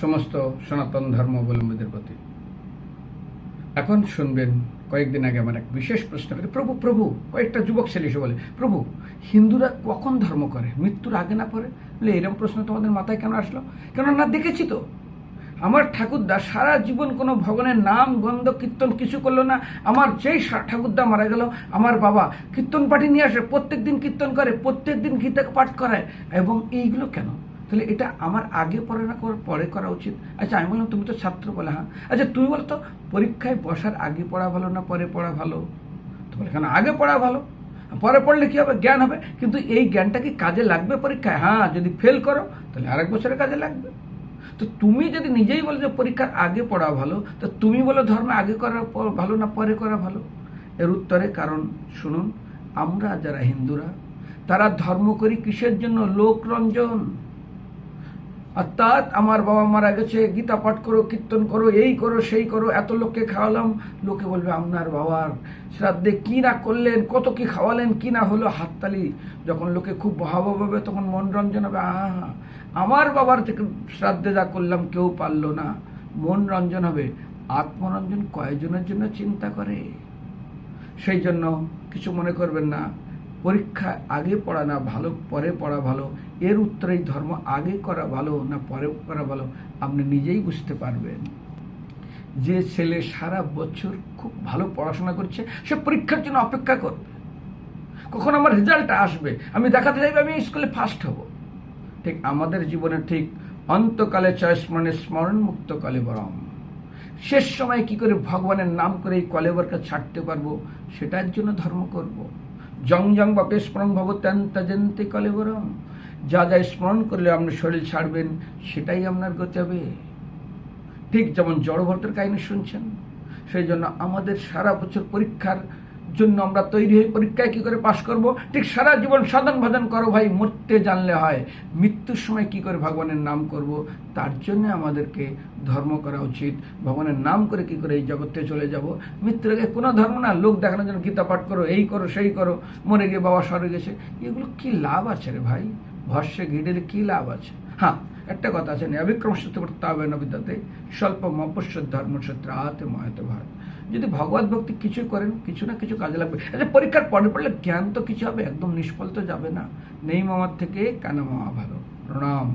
সমস্ত সনাতন ধর্মাবলম্বীদের প্রতি। এখন শুনবেন, কয়েকদিন আগে আমার এক বিশেষ প্রশ্ন করে, প্রভু প্রভু, কয়েকটা যুবক ছেলে এসে বলে, প্রভু, হিন্দুরা কখন ধর্ম করে? মৃত্যুর আগে না পরে? বলে এরকম প্রশ্ন তোমাদের মাথায় কেন আসলো? কেন না, দেখেছি তো। আমার ঠাকুরদা সারা জীবন কোনো ভগবানের নাম, গন্ধ, কীর্তন কিছু করল না। আমার যেই ঠাকুরদা মারা গেল, আমার বাবা কীর্তন পাঠি নিয়ে আসে প্রত্যেক দিন কীর্তন করে প্রত্যেক দিন গীতা পাঠ করায়। এবং এইগুলো কেন? তাহলে এটা আমার আগে পড়ে না পরে করা উচিত? আচ্ছা আমি বললাম, তুমি তো ছাত্র বলে হ্যাঁ। আচ্ছা তুমি বলো তো, পরীক্ষায় বসার আগে পড়া ভালো না পরে পড়া ভালো? তো বলে, কেন? আগে পড়া ভালো। পরে পড়লে কী হবে? জ্ঞান হবে। কিন্তু এই জ্ঞানটা কি কাজে লাগবে পরীক্ষায়? হ্যাঁ যদি ফেল করো, তাহলে আরেক বছরের কাজে লাগবে। তো তুমি যদি নিজেই বলো যে পরীক্ষার আগে পড়া ভালো, তো তুমি বলো ধর্ম আগে করা ভালো না পরে করা ভালো? এর উত্তরে কারণ, শুনুন, আমরা যারা হিন্দুরা, তারা ধর্ম করি কিসের জন্য? লোকরঞ্জন অর্থাৎ আমার বাবা মারা গেছে, গীতা পাঠ করো, কীর্তন করো, এই করো, সেই করো, এত লোককে খাওয়ালাম। লোকে বলবে, আপনার বাবার শ্রাদ্ধে কি না করলেন, কত কি খাওয়ালেন, কি না হলো হাততালি? যখন লোকে খুব বহাবহ হবে, তখন মনোরঞ্জন হবে, আহা, আমার বাবার থেকে শ্রাদ্ধে যা করলাম, কেউ পারল না। মন রঞ্জন হবে, আত্মরঞ্জন কয়জনের জন্য চিন্তা করে? সেই জন্য কিছু মনে করবেন না। পরীক্ষা আগে পড়া না ভালো, পরে পড়া ভালো, এর উত্তরেই ধর্ম আগে করা ভালো না পরে করা ভালো, আপনি নিজেই বুঝতে পারবেন। যে ছেলে সারা বছর খুব ভালো পড়াশোনা করছে, সে পরীক্ষার জন্য অপেক্ষা করবে কখন আমার রেজাল্ট আসবে? আমি দেখাতে চাইবে, আমি স্কুলে ফার্স্ট হব। ঠিক আমাদের জীবনে ঠিক অন্তকালে চয় স্মরণে স্মরণ মুক্ত কালে বরম শেষ সময় কি করে ভগবানের নাম করে এই কলেবরকে ছাড়তে পারব? সেটার জন্য ধর্ম করব। জং জং বাপে স্মরণ কলে কলেবরম যা যা স্মরণ করলে আপনার শরীর ছাড়বেন, সেটাই আপনার গতি হবে। ঠিক যেমন জড়ভট্টের কাহিনী শুনছেন, সেই জন্য আমাদের সারা বছর পরীক্ষার জন্য আমরা তৈরি হয়ে পরীক্ষায় কি করে পাশ করব? ঠিক সারা জীবন সাধন ভজন করো ভাই, মরতে জানলে হয়। মৃত্যুর সময় কি করে ভগবানের নাম করব? তার জন্য আমাদেরকে ধর্ম করা উচিত। ভগবানের নাম করে কি করে এই জগতে চলে যাব? মৃত্যুর আগে কোনো ধর্ম না, লোক দেখানোর জন্য গীতা পাঠ করো, এই করো, সেই করো, মরে গিয়ে বাবা সরে গেছে। এগুলো কি লাভ আছে রে ভাই? ভস্যে ঘিরে কি লাভ আছে? হ্যাঁ একটা কথা আছে অবিক্রম সত্য হবে নবিদাতে স্বল্প মপস্য ধর্মসূত্র আতে মহাত ভারত। যদি ভগবত ভক্তি কিছু করেন, কিছু না কিছু কাজে লাগবে। আচ্ছা পরীক্ষার পরে পড়লে জ্ঞান তো কিছু হবে, একদম নিষ্ফল তো যাবে না। নেই মামার থেকে, কেন মামা ভালো? প্রণাম।